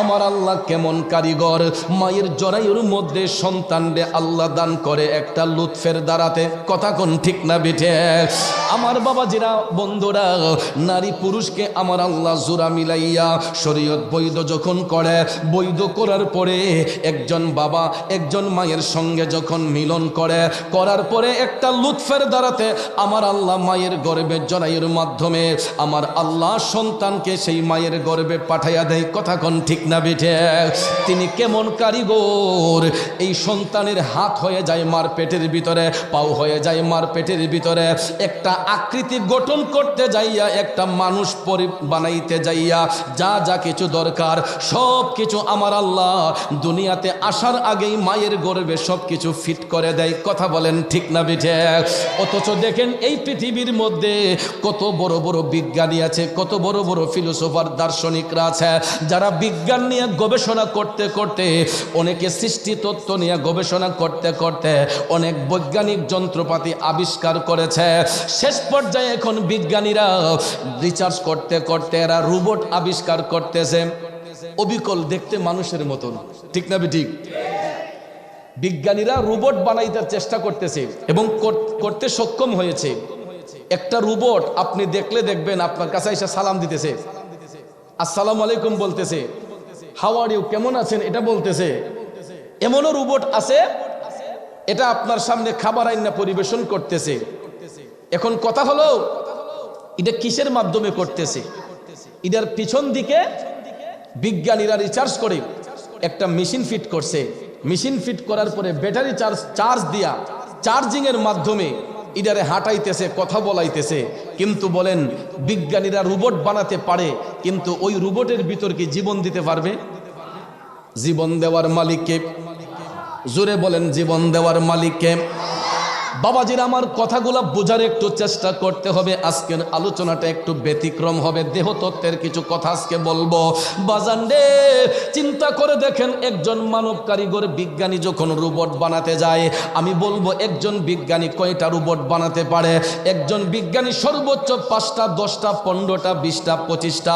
আমার আল্লাহ কেমন কারিগর? মায়ের জরায়ুর মধ্যে সন্তানরে আল্লাহ দান করে একটা লুৎফের দ্বারাতে। কথা কোন ঠিক না বেঠে? আমার বাবা যেরা বন্ধুরা, নারী পুরুষকে আমার আল্লাহ জোড়া মিলাইয়া শরীয়ত বৈধ যখন করে, বৈধ করার পরে একজন বাবা, একজন মায়ের সঙ্গে যখন মিলন করে, করার পরে একটা লুৎফের দ্বারাতে আমার আল্লাহ মায়ের গর্বে জরায়ুর মাধ্যমে আমার আল্লাহ সন্তানকে সেই মায়ের গর্বে পাঠাইয়া দেয়। কথা কোন ঠিক না বিঠে, তিনি কেমন কারিগর? এই সন্তানের হাত হয়ে যায় মার পেটের ভিতরে, পাও হয়ে যায় মার পেটের ভিতরে। একটা আকৃতি গঠন করতে যাইয়া, একটা মানুষ পরি বানাইতে যাইয়া, যা যা কিছু দরকার, সব কিছু আমার আল্লাহ। দুনিয়াতে আসার আগেই মায়ের গর্বে সব কিছু ফিট করে দেয়। কথা বলেন ঠিক না বিঠে? অথচ দেখেন এই পৃথিবীর মধ্যে কত বড় বড় বিজ্ঞানী আছে, কত বড় বড় ফিলোসোফার, দার্শনিকরা আছে, যারা বিজ্ঞান নিয়ে গবেষণা করতে করতে, অনেকে সৃষ্টি তত্ত্ব নিয়ে গবেষণা করতে করতে অনেক বৈজ্ঞানিক যন্ত্রপাতি আবিষ্কার করেছে। শেষ পর্যায়ে এখন বিজ্ঞানীরা রিসার্চ করতে করতে এরা রোবট আবিষ্কার করতেছে। অবিকল দেখতে মানুষের মতন। ঠিক না ঠিক? বিজ্ঞানীরা রোবট বানাইতে চেষ্টা করতেছে এবং করতে সক্ষম হয়েছে। একটা রোবট আপনি দেখলে দেখবেন আপনার কাছে এসে সালাম দিতেছে। আসসালামু আলাইকুম বলতেছে। ইউ কেমন আছেন? এটা বলতেছে, এমনও রোবট আছে, এটা আপনার সামনে খাবার আইনা পরিবেশন করতেছে। এখন কথা হলো, এটা কিসের মাধ্যমে করতেছে? এটার পিছন দিকে বিজ্ঞানীরা রিচার্জ করে, একটা মেশিন ফিট করছে। মেশিন ফিট করার পরে ব্যাটারি চার্জ চার্জ দিয়া চার্জিং এর মাধ্যমে ইডারে হাঁটাইতেছে, কথা বলাইতেছে, কিন্তু বলেন বিজ্ঞানীরা রোবট বানাতে পারে, কিন্তু ওই রোবটের ভিতর কি জীবন দিতে পারবে? জীবন দেওয়ার মালিককে। জোরে বলেন, জীবন দেওয়ার মালিককে। বাবাজির আমার কথাগুলো বোঝার একটু চেষ্টা করতে হবে। আজকের আলোচনাটা একটু ব্যতিক্রম হবে। দেহতত্ত্বের কিছু কথা আজকে বলব। বাজান চিন্তা করে দেখেন একজন মানব কারিগর বিজ্ঞানী যখন রোবট বানাতে যায়, আমি বলব একজন বিজ্ঞানী কয়টা রোবট বানাতে পারে? একজন বিজ্ঞানী সর্বোচ্চ পাঁচটা, দশটা, পনেরোটা, বিশটা, পঁচিশটা,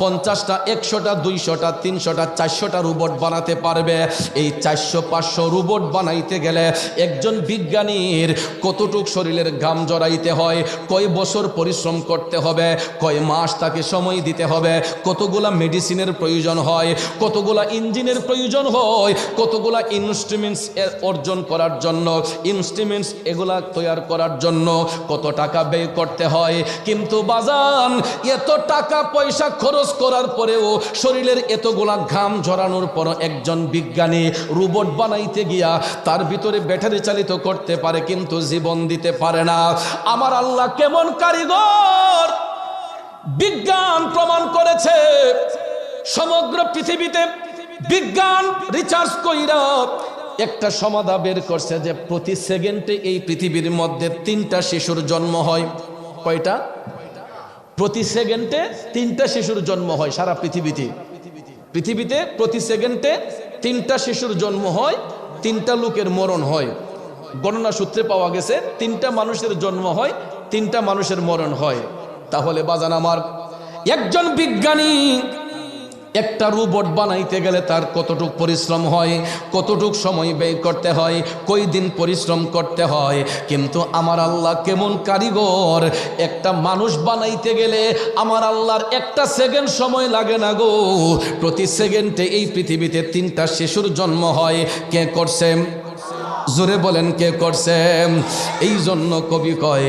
পঞ্চাশটা, একশোটা, দুইশোটা, তিনশোটা, চারশোটা রোবট বানাতে পারবে। এই চারশো, পাঁচশো রোবট বানাইতে গেলে একজন বিজ্ঞানীর কতটুক শরীরের ঘাম জড়াইতে হয়, কয় বছর পরিশ্রম করতে হবে, কয় মাস তাকে সময় দিতে হবে, কতগুলা মেডিসিনের প্রয়োজন হয়, কতগুলা ইঞ্জিনের প্রয়োজন হয়, কতগুলা ইনস্ট্রুমেন্টস অর্জন করার জন্য, ইনস্ট্রুমেন্টস এগুলা তৈরি করার জন্য কত টাকা ব্যয় করতে হয়। কিন্তু বাজান, এত টাকা পয়সা খরচ করার পরেও শরীরের এতগুলা ঘাম ঝরানোর পর একজন বিজ্ঞানী রোবট বানাইতে গিয়া তার ভিতরে ব্যাটারি চালিত করতে পারে, কিন্তু জীবন দিতে পারে না। আমার আল্লাহ কেমন কারিগর? বিজ্ঞান প্রমাণ করেছে, সমগ্র পৃথিবীতে বিজ্ঞান রিচার্জ কইরা একটা সমাধা বের করছে যে প্রতি সেকেন্ডে এই পৃথিবীর মধ্যে তিনটা শিশুর জন্ম হয়। কয়টা? প্রতি সেকেন্ডে তিনটা শিশুর জন্ম হয় সারা পৃথিবীতে। পৃথিবীতে প্রতি সেকেন্ডে তিনটা শিশুর জন্ম হয়, তিনটা লোকের মরণ হয়। গণনা সূত্রে পাওয়া গেছে, তিনটা মানুষের জন্ম হয়, তিনটা মানুষের মরণ হয়। তাহলে বাজান আমার, একজন বিজ্ঞানী একটা রোবট বানাইতে গেলে তার কতটুক পরিশ্রম হয়, কতটুক সময় ব্যয় করতে হয় কই দিন পরিশ্রম করতে হয়। কিন্তু আমার আল্লাহ কেমন কারিগর, একটা মানুষ বানাইতে গেলে আমার আল্লাহর একটা সেকেন্ড সময় লাগে না গো। প্রতি সেকেন্ডে এই পৃথিবীতে তিনটা শিশুর জন্ম হয়, কে করছে? জোরে বলেন কে করছে? এই জন্য কবি কয়,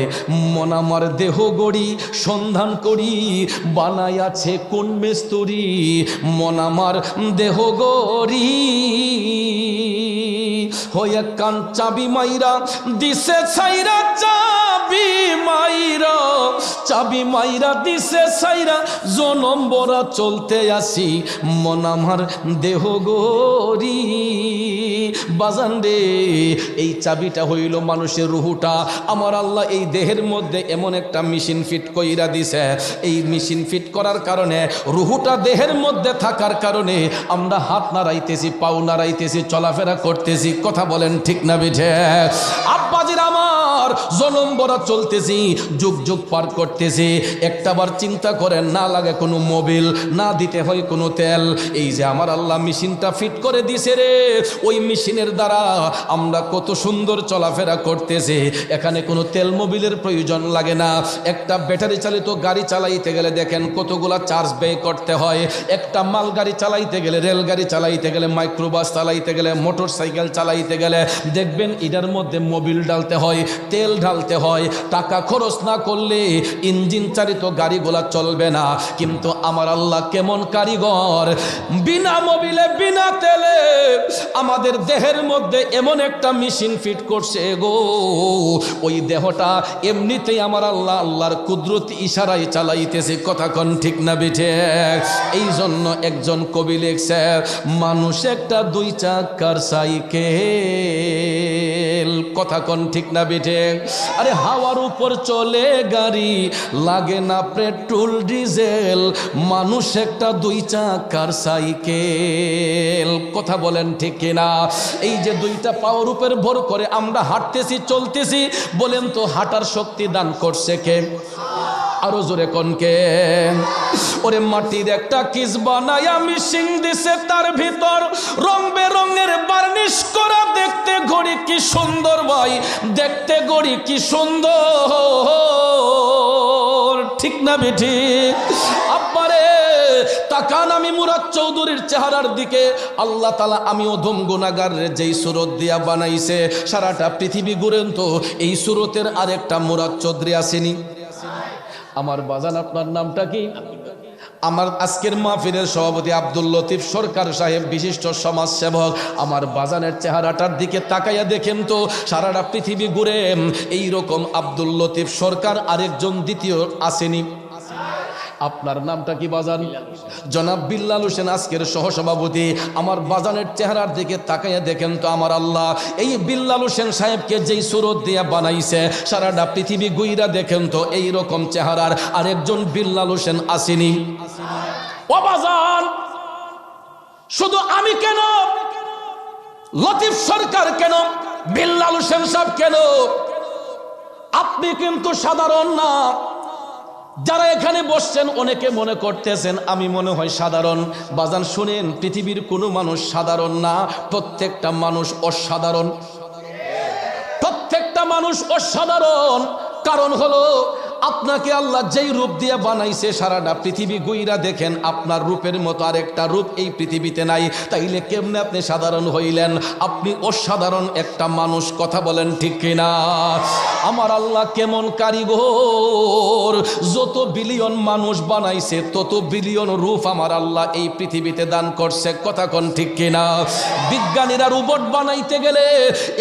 মন আমার দেহ গড়ি, সন্ধান করি, বানাই আছে কোন মেস্তরি, মন আমার দেহ গড়ি। হয়ে কান চাবি মাইরা দিছে ছাইরা চাবি মাইরা চাবি মাইরা দিছে ছাইরা জনম চলতে আসি। মন আমার দেহ গড়ি। বাজান রে, এই চাবিটা হইল মানুষের রুহুটা। আমার আল্লাহ এই দেহের মধ্যে এমন একটা মেশিন ফিট কইরা দিছে। এই মেশিন ফিট করার কারণে, রুহুটা দেহের মধ্যে থাকার কারণে আমরা হাত নাড়াইতেছি, পাও নাড়াইতেছি, চলাফেরা করতেছি। কথা বলেন ঠিক না বেঠে? আব্বাজির জনম বড়া চলতেছি, যুগ যুগ পার করতেছি। একটাবার চিন্তা করেন, না লাগে কোনো মোবিল, না দিতে হয় কোনো তেল। এই যে আমার আল্লাহ মেশিনটা ফিট করে দিছে রে, ওই মেশিনের দ্বারা আমরা কত সুন্দর চলাফেরা করতেছি। এখানে কোনো তেল মোবিলের প্রয়োজন লাগে না। একটা ব্যাটারি চালিত গাড়ি চালাইতে গেলে দেখেন কতগুলা চার্জ ব্যয় করতে হয়। একটা মাল গাড়ি চালাইতে গেলে, রেলগাড়ি চালাইতে গেলে, মাইক্রোবাস চালাইতে গেলে মোটর সাইকেল চালাইতে গেলে, দেখবেন এটার মধ্যে মোবিল ঢালতে হয়। তেল ঢালতে হয়, টাকা খরচ না করলে ইঞ্জিন চালিত গাড়িগুলা চলবে না। কিন্তু আমার আল্লাহ কেমন কারিগর? বিনা মোবিলে, বিনা তেলে আমাদের দেহের মধ্যে এমন একটা মেশিন ফিট করছে গো। ওই দেহটা এমনিতেই আমার আল্লাহ, আল্লাহর কুদরতি ইশারায় চালাইতেছে। কথা কন ঠিক না বিঠে? এই জন্য একজন কবি লিখছে, মানুষ একটা দুই চাকার সাইকেল। কথা কন ঠিক না বেঠে? আরে হাওয়ার উপর চলে গাড়ি, লাগে না পেট্রোল, ডিজেল। মানুষ একটা দুই চাকার সাইকেল, কথা বলেন ঠিক কিনা? এই যে দুইটা পাওয়ার উপর ভর করে আমরা হাঁটতেছি, চলতেছি, বলেন তো হাঁটার শক্তি দান করছে কে? আরও জোরে কনকে ওরে মাটির একটা কিস বানাই আমি সিং দিছে তার ভিতর। রং বেরঙের বার্নিশ করা দেখতে ঘড়ি কি সুন্দর ভাই, দেখতে ঘড়ি কি সুন্দর। ঠিক না বেঠি? আব্বারে তাকান আমি মুরাদ চৌধুরীর চেহারার দিকে। আল্লাহ তালা আমি অধম গুনাগার যেই সুরত দিয়া বানাইছে, সারাটা পৃথিবী ঘুরেন তো, এই সুরতের আরেকটা মুরাদ চৌধুরী আসেনি। আমার বাজান, আপনার নামটা কি? আমার আজকের মাহফিলের সভাপতি আব্দুল লতিফ সরকার সাহেব, বিশিষ্ট সমাজসেবক। আমার বাজানের চেহারাটার দিকে তাকাইয়া দেখেন তো, সারাটা পৃথিবী ঘুরে। এইরকম আব্দুল লতিফ সরকার আরেকজন দ্বিতীয় আসেনি। আপনার নামটা কি বাজান? জনাব বিল্লাল হোসেন আজকের সহসভাপতি, আমার বাজানের চেহারার দিকে তাকাইয়া দেখেন তো আমার আল্লাহ। এই বিল্লাল হোসেন সাহেবকে যেই সুরত দিয়ে বানাইছে, সারাটা পৃথিবী গুইরা দেখেন তো এই রকম চেহারার আরেকজন বিল্লাল হোসেন আসেনি। ও বাজান, শুধু আমি কেন? লতিফ সরকার কেন? বিল্লাল হোসেন সাহেব কেন? আপনি কিন্তু সাধারণ না। যারা এখানে বসছেন, অনেকে মনে করতেছেন, আমি মনে হয় সাধারণ। বাজান, শুনেন, পৃথিবীর কোনো মানুষ সাধারণ না, প্রত্যেকটা মানুষ অসাধারণ। প্রত্যেকটা মানুষ অসাধারণ। কারণ হলো আপনাকে আল্লাহ যেই রূপ দিয়ে বানাইছে সারাটা পৃথিবী গুইরা দেখেন, আপনার রূপের মতো আরেকটা রূপ এই পৃথিবীতে নাই। তাইলে কেমনে আপনি সাধারণ হইলেন? আপনি অসাধারণ একটা মানুষ, কথা বলেন ঠিক কিনা? আমার আল্লাহ কেমন কারিগর? যত বিলিয়ন মানুষ বানাইছে, তত বিলিয়ন রূপ আমার আল্লাহ এই পৃথিবীতে দান করছে, কথা কোন ঠিক কিনা? বিজ্ঞানীরা রোবট বানাইতে গেলে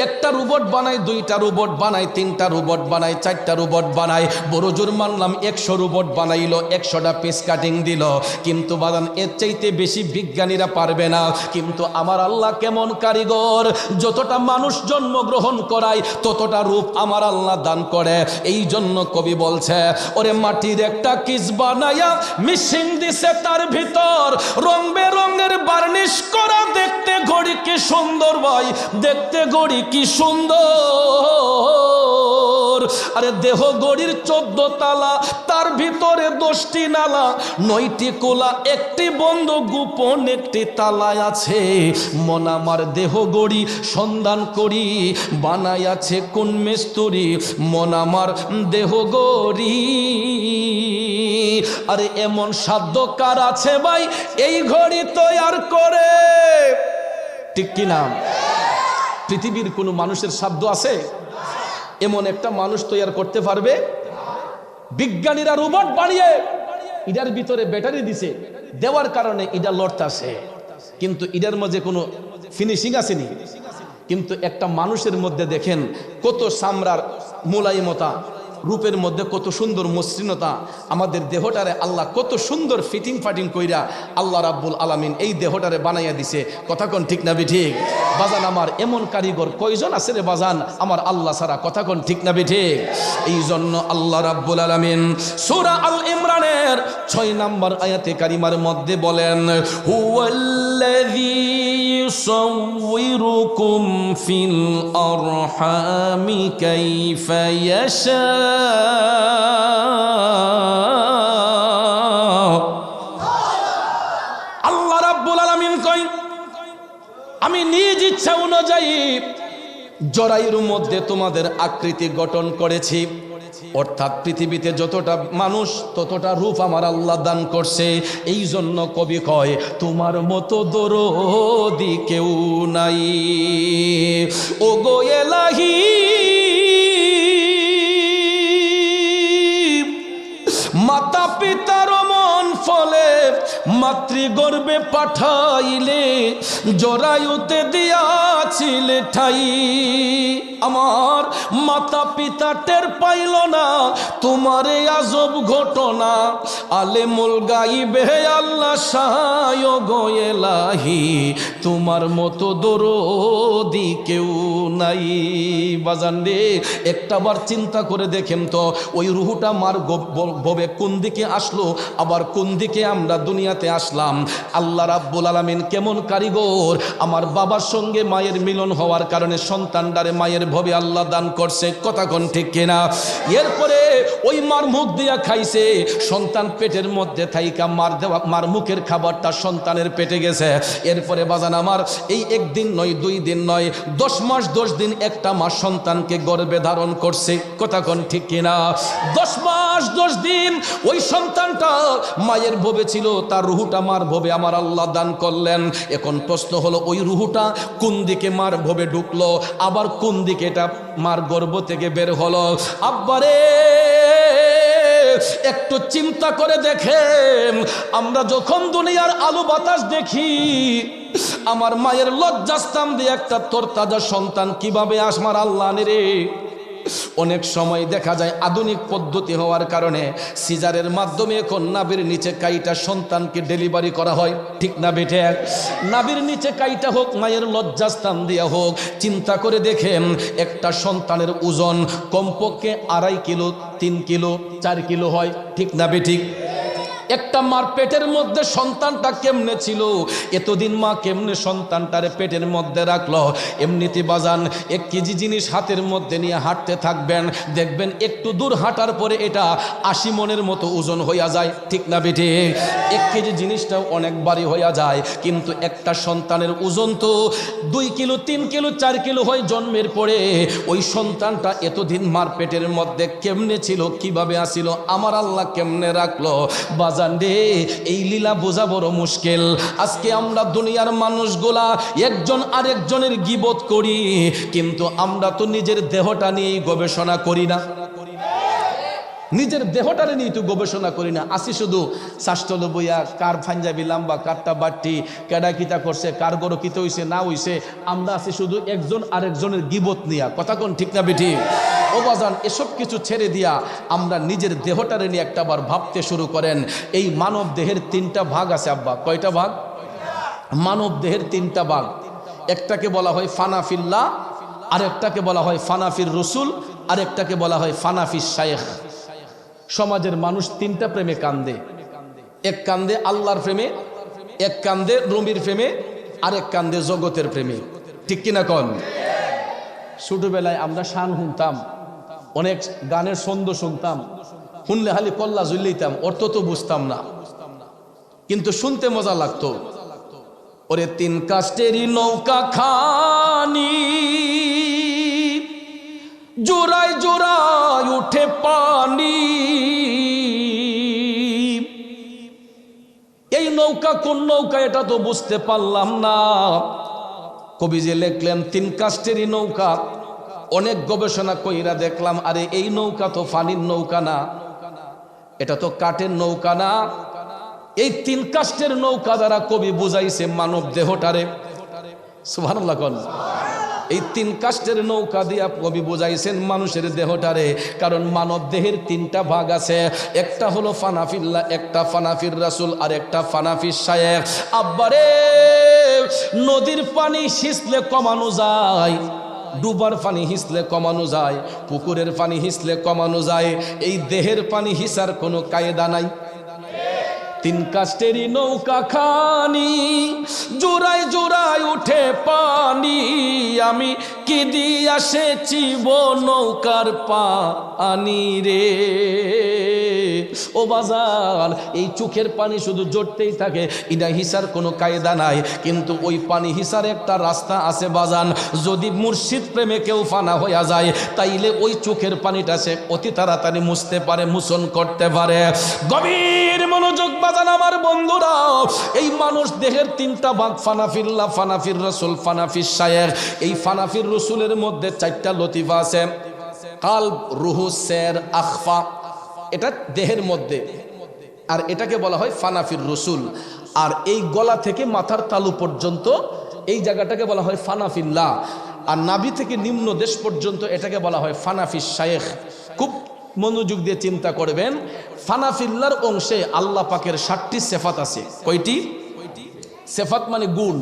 একটা রোবট বানায়, দুইটা রোবট বানায়, তিনটা রোবট বানায়, চারটা রোবট বানায়, বড় জোর মানলাম একশো রোবট বানাইলো, একশোটা পিস কাটিং দিল। কিন্তু বাদান, এর চাইতে বেশি বিজ্ঞানীরা পারবে না। কিন্তু আমার আল্লাহ কেমন কারিগর? যতটা মানুষ জন্মগ্রহণ করায়, ততটা রূপ আমার আল্লাহ দান করে। এই জন্য কবি বলছে, ওরে মাটির একটা কিস বানাইয়া মিশিং দিছে তার ভিতর। রং বেরঙের বার্নিশ করা, দেখতে ঘড়ি কি সুন্দর ভাই, দেখতে ঘড়ি কি সুন্দর। আরে দেহ গড়ির চোদ্দ তালা, তার ভিতরে দশটি নালা, নয়টি কোলা, একটি বন্ধ, গোপন একটি তালায় আছে। মন আমার দেহ গড়ি সন্ধান করি বানাই আছে কোন মেস্তরি, মন আমার দেহ গড়ি। আরে এমন সাধ্য কার আছে ভাই? এই ঘড়ি তৈয়ার করে। ঠিক কি নাম পৃথিবীর কোনো মানুষের সাধ্য আছে? এমন একটা মানুষ তৈরি করতে পারবে? বিজ্ঞানীরা রোবট বানিয়ে ইডার ভিতরে ব্যাটারি দিছে। দেওয়ার কারণে ইডা লড়তাছে। কিন্তু ইডার মধ্যে কোনো ফিনিশিং আসেনি। কিন্তু একটা মানুষের মধ্যে দেখেন কত সামরার মোলাইমতা রূপের মধ্যে কত সুন্দর মসৃণতা আমাদের দেহটারে আল্লাহ কত সুন্দর ফিটিং ফাটিং কইরা আল্লাহ রাব্বুল আলামিন এই দেহটারে বানাইয়া দিছে কথা কোন ঠিক না বি ঠিক বাজান আমার এমন কারিগর কয়জন আছে রে বাজান আমার আল্লাহ সারা কথা কোন ঠিক না বি ঠিক এই জন্য আল্লাহ রাব্বুল আলামিন সূরা আল ইমরানের ছয় নম্বর আয়াতে কারিমার মধ্যে বলেন হুয়াল্লাযী يصوركم في الأرحام كيف يشاء আল্লাহ রাব্বুল আলামিন কই আমি নিজ ইচ্ছা অনুযায়ী জরায়ুর মধ্যে তোমাদের আকৃতি গঠন করেছি। অর্থাৎ পৃথিবীতে যতটা মানুষ, ততটা রূপ আমার আল্লাহ দান করছে। এই জন্য কবি কয়, তোমার মতো দরদি কেউ নাই। ও গো এলাহি মাতৃগর্ভে পাঠাইলে জরায়ুতে দিয়াছিলে ঠাই আমার মাতা পিতা টের পাইল না, তোমার আজব ঘটনা আলে মুল গাইবে আল্লাহ গোয়েলাহি তোমার মতো দরদি কেউ নাই। বাজান রে, একটাবার চিন্তা করে দেখেন তো, ওই রুহুটা মার ভবে কোন দিকে আসলো, আবার কোন দিকে আমরা দুনিয়াতে আসলাম। আল্লাহ রাব্বুল আলামিন কেমন কারিগর, আমার বাবার সঙ্গে মায়ের মিলন হওয়ার কারণে সন্তানটারে মায়ের ভবে আল্লাহ দান করছে, কথা কোন ঠিক কিনা? এরপরে ওই মার মুখ দিয়া খাইছে, সন্তান পেটের মধ্যে থাইকা মার দেওয়া, মার মুখের খাবারটা সন্তানের পেটে গেছে। এরপরে বাজান আমার, এই একদিন নয়, দুই দিন নয়, দশ মাস, দশ দিন একটা মাস সন্তানকে গর্বে ধারণ করছে, কথা কোন ঠিক কিনা? দশ মাস, দশ দিন ওই সন্তানটা মায়ের ভবে ছিল, তার রুহুটা মার ভবে আমার আল্লাহ দান করলেন। এখন প্রশ্ন হলো, ওই রুহুটা কোন দিকে মার ভবে ঢুকলো। আবার কোন দিকে এটা মার গর্ভ থেকে বের হলো? আব্বারে, একটু চিন্তা করে দেখেন। আমরা যখন দুনিয়ার আলো বাতাস দেখি, আমার মায়ের লজ্জাস্তাম দিয়ে একটা তোর তাজা সন্তান কীভাবে আসমার আল্লাহ রে অনেক সময় দেখা যায় আধুনিক পদ্ধতি হওয়ার কারণে সিজারের মাধ্যমে এখন নাবির নিচে কাইটা সন্তানকে ডেলিভারি করা হয়। ঠিক না বেঠে? নাবির নিচে কাইটা হোক, মায়ের লজ্জাস্থান দিয়া হোক, চিন্তা করে দেখেন একটা সন্তানের ওজন কমপক্ষে আড়াই কিলো, তিন কিলো, চার কিলো হয়। ঠিক না বেঠিক? একটা মার পেটের মধ্যে সন্তানটা কেমনে ছিল? এতদিন মা কেমনে সন্তানটারে পেটের মধ্যে রাখল? এমনিতে বাজান, এক কেজি জিনিস হাতের মধ্যে নিয়ে হাঁটতে থাকবেন, দেখবেন একটু দূর হাঁটার পরে এটা আশি মনের মতো ওজন হইয়া যায়। ঠিক না বেটে এক কেজি জিনিসটাও অনেক বাড়ি হইয়া যায়, কিন্তু একটা সন্তানের ওজন তো দুই কিলো, তিন কিলো, চার কিলো হয় জন্মের পরে। ওই সন্তানটা এতদিন মার পেটের মধ্যে কেমনে ছিল, কীভাবে আসিল, আমার আল্লাহ কেমনে রাখল? বাজার বাজান রে, এই লীলা বোঝা বড় মুশকিল। আজকে আমরা দুনিয়ার মানুষগুলা একজন আরেকজনের গিবত করি, কিন্তু আমরা তো নিজের দেহটা নিয়েই গবেষণা করি না। নিজের দেহটারে নিয়ে তো গবেষণা করি না। আসি শুধু শাস্তল বইয়া, কার পাঞ্জাবি লাম্বা, কারটা বাট্টি কেডা কিতা করছে, কার গরো কিতে হইছে, না হইছে, আমরা আছি শুধু একজন আরেকজনের গিবত নিয়া। কথা কোন ঠিক না বেঠি? ও বাজান এসব কিছু ছেড়ে দিয়া আমরা নিজের দেহটারে নিয়ে একটা বার ভাবতে শুরু করেন। এই মানব দেহের তিনটা ভাগ আছে আব্বা। কয়টা ভাগ? মানব দেহের তিনটা ভাগ। একটাকে বলা হয় ফানাফিল্লা আরেকটাকে বলা হয় ফানাফির রসুল, আরেকটাকে বলা হয় ফানাফির শায়েখ। সমাজের মানুষ তিনটা প্রেমে কান্দে। এক কান্দে আল্লাহর প্রেমে, এক কান্দে রমির প্রেমে, আরেক কান্দে জগতের প্রেমে। ঠিক কিনা কন? ছোটবেলায় আমরা শান শুনতাম অনেক গানের ছন্দ শুনতাম। শুনলে খালি কল্লা জুল্লিতাম অর্থ তো বুঝতাম না। কিন্তু শুনতে মজা লাগতো। ওরে তিন কাস্টেরই নৌকা খানি জোড়ায় জোড়ায় উঠে পানি। এই নৌকা কোন নৌকা এটা তো বুঝতে পারলাম না। কবি যে লেখলেন, তিন কাস্টেরই নৌকা। অনেক গবেষণা কইরা দেখলাম, আরে এই নৌকা তো ফানির নৌকা না। এটা তো কাঠের নৌকা না। এই তিন কাস্টের নৌকা দ্বারা কবি বুঝাইছে মানব দেহটারে। কন। এই তিন কাষ্টের নৌকা দিয়া কবি বুঝাইছেন মানুষের দেহটারে, কারণ মানব দেহের তিনটা ভাগ আছে। একটা হলো ফানাফিল্লা, একটা ফানাফির রাসুল, আর একটা ফানাফির শায়েখ। আব্বারে, নদীর পানি শিসলে কমানো যায়। ডুবার পানি হিসলে কমানো যায়, পুকুরের পানি হিসলে কমানো যায়, এই দেহের পানি হিসার কোনো কায়দা নাই। তিন কাস্টেরই নৌকা খানি, জোড়ায় জোড়ায় উঠে পানি, আমি কি দিয়া সেচিব নৌকার পানি রে? ও বাজার, এই চোখের পানি শুধু জড়তেই থাকে। ইনা হিসার কোনো কায়দা নাই, কিন্তু ওই পানি হিসার একটা রাস্তা আছে বাজান। যদি মুর্শিদ প্রেমে কেউ ফানা হইয়া যায়, তাইলে ওই চোখের পানিটা সে অতি তাড়াতাড়ি মুছতে পারে, মুছন করতে পারে। গভীর মনোযোগ বাজান আমার বন্ধুরা, এই মানুষ দেহের তিনটা ভাগ ফানাফিল্লা, ফানাফির রসুল, ফানাফির শায়ের এই ফানাফির রসুলের মধ্যে চারটা লতিফা আছে। কাল রুহু, সের, আখফা। এটা দেহের মধ্যে। আর এটাকে বলা হয় ফানাফির রসুল। আর এই গলা থেকে মাথার তালু পর্যন্ত, এই জায়গাটাকে বলা হয় ফানাফিল্লা আর নাভি থেকে নিম্ন দেশ পর্যন্ত এটাকে বলা হয় ফানাফির শায়েখ। খুব মনোযোগ দিয়ে চিন্তা করবেন ফানাফিল্লার অংশে আল্লাহ পাকের ষাটটি সেফাত আছে। কয়টি? সেফাত মানে গুণ।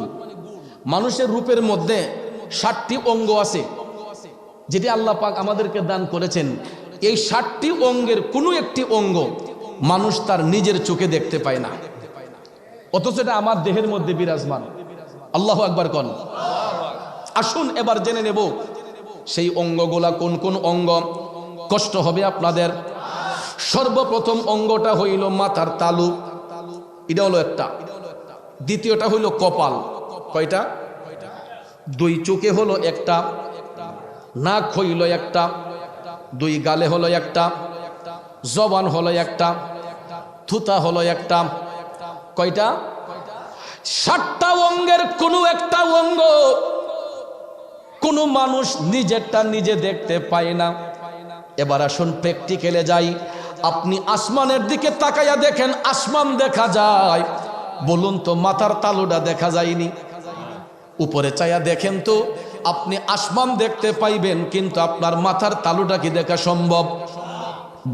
মানুষের রূপের মধ্যে ষাটটি অঙ্গ আছে, যেটি আল্লাহ পাক আমাদেরকে দান করেছেন। এই ষাটটি অঙ্গের কোনো একটি অঙ্গ মানুষ তার নিজের চোখে দেখতে পায় না। অথচ এটা আমার দেহের মধ্যে বিরাজমান। আল্লাহ একবার কন। আসুন এবার জেনে নেব সেই অঙ্গগুলা কোন কোন অঙ্গ। কষ্ট হবে আপনাদের। সর্বপ্রথম অঙ্গটা হইল মাথার তালু। এটা হলো একটা। দ্বিতীয়টা হইল কপাল। কয়টা? দুই চোখে হলো একটা। নাক হইল একটা। দুই গালে হলো একটা, জবান হলো একটা থুতা হলো একটা। কয়টা? ষাটটা অঙ্গের কোনো একটা অঙ্গ কোনো মানুষ নিজেরটা নিজে দেখতে পায় না। এবার আসুন প্র্যাকটিক্যালে যাই। আপনি আসমানের দিকে তাকাইয়া দেখেন, আসমান দেখা যায়। বলুন তো, মাথার তালুটা দেখা যায়নি। উপরে চাইয়া দেখেন তো আপনি আসমান দেখতে পাইবেন, কিন্তু আপনার মাথার তালুটা কি দেখা সম্ভব?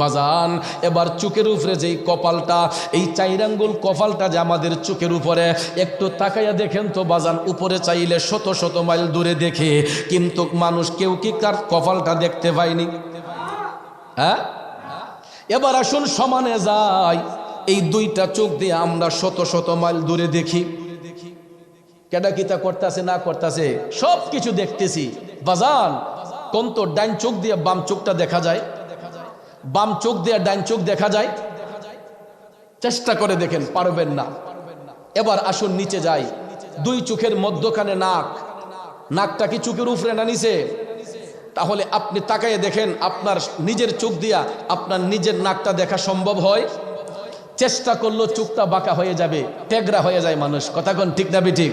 বাজান, এবার চোখের উপরে যেই কপালটা, এই চাইরাঙ্গুল কপালটা যে আমাদের চোখের উপরে, একটু তাকাইয়া দেখেন তো বাজান, উপরে চাইলে শত শত মাইল দূরে দেখে, কিন্তু মানুষ কেউ কি কার কপালটা দেখতে পায়নি? হ্যাঁ? এবার আসুন সমানে যাই, এই দুইটা চোখ দিয়ে আমরা শত শত মাইল দূরে দেখি। কেডা কিতা করতেছে, না করতেছে সব কিছু দেখতেছি। বাজান কোন তো ডাইন চোখ দিয়ে বাম চোখটা দেখা যায়। বাম চোখ দিয়ে ডাইন চোখ দেখা যায়। চেষ্টা করে দেখেন, পারবেন না। এবার আসুন নিচে যাই। দুই চোখের মধ্যখানে নাক। নাকটা কি চোখের উপরে না নিচে? তাহলে আপনি তাকাইয়ে দেখেন, আপনার নিজের চোখ দিয়া আপনার নিজের নাকটা দেখা সম্ভব হয়। চেষ্টা করল চুক্তা বাঁকা হয়ে যাবে টেগরা হয়ে যায় মানুষ। কথা কোন ঠিক না ঠিক